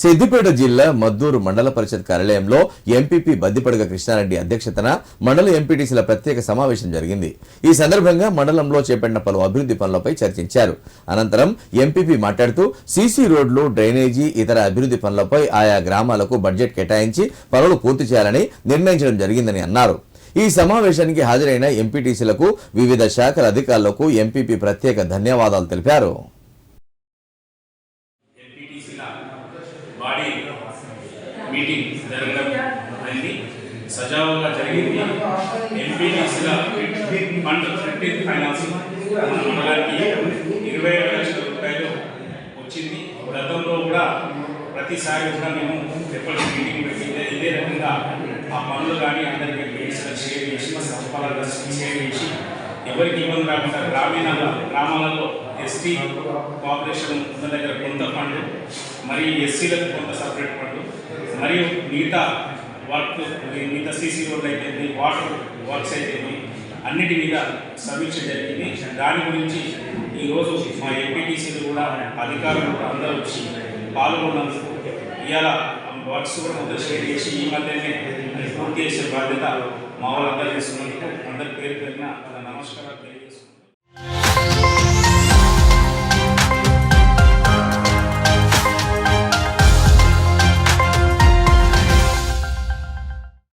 సిద్దిపేట జిల్లా మద్దూరు మండల పరిషత్ కార్యాలయంలో ఎంపీపీ బద్దిపడగ కృష్ణారెడ్డి అధ్యక్షతన మండల ఎంపీటీసీల ప్రత్యేక సమావేశం జరిగింది. ఈ సందర్భంగా మండలంలో చేపట్టిన పలు అభివృద్ధి పనులపై చర్చించారు. అనంతరం ఎంపీపీ మాట్లాడుతూ సీసీ రోడ్లు డ్రైనేజీ ఇతర అభివృద్ధి పనులపై ఆయా గ్రామాలకు బడ్జెట్ కేటాయించి పనులు పూర్తి చేయాలని నిర్ణయించడం జరిగిందని అన్నారు. ఈ సమావేశానికి హాజరైన ఎంపీటీసీలకు వివిధ శాఖల అధికారులకు ఎంపీపీ ప్రత్యేక ధన్యవాదాలు తెలిపారు. బాడీ మీటింగ్ జరగడం అయింది. సజావుగా జరిగింది. ఎంపీటీసీల ఫండ్ ఫిఫ్టీన్ ఫైనాన్స్ మనకి ఇరవై ఏడు లక్షల రూపాయలు వచ్చింది. గతంలో కూడా ప్రతిసారి కూడా మేము ఎప్పటి మీటింగ్ పెట్టింది. ఇదే- రకంగా ఆ పనులు కానీ అందరికీ వేసిన షేర్ చేసి సఫలాలుగా షేర్ చేసి ఎవరికి ఇబ్బంది రాకుండా గ్రామీణ గ్రామాలలో ఎస్టీ పాపులేషన్ ఉన్న దగ్గర మరియు ఎస్సీలకు కొంత సపరేట్ ఫండ్ మరియు మిగతా వర్క్ మిగతా సీసీ రోడ్లు అయితే వాటర్ వర్క్స్ అయితే అన్నిటి మీద సమీక్ష జరిగింది. దాని గురించి ఈరోజు మా ఎంపీటీసీలు కూడా అధికారులు కూడా అందరూ వచ్చి పాల్గొన్నందుకు ఇవాళ వర్క్స్ కూడా మొదలు షేర్ చేసి ఈ మధ్యనే పూర్తి చేసే బాధ్యత మా వాళ్ళందరూ చేస్తున్నందుకు అందరి పేరు పేరున నమస్కారాలు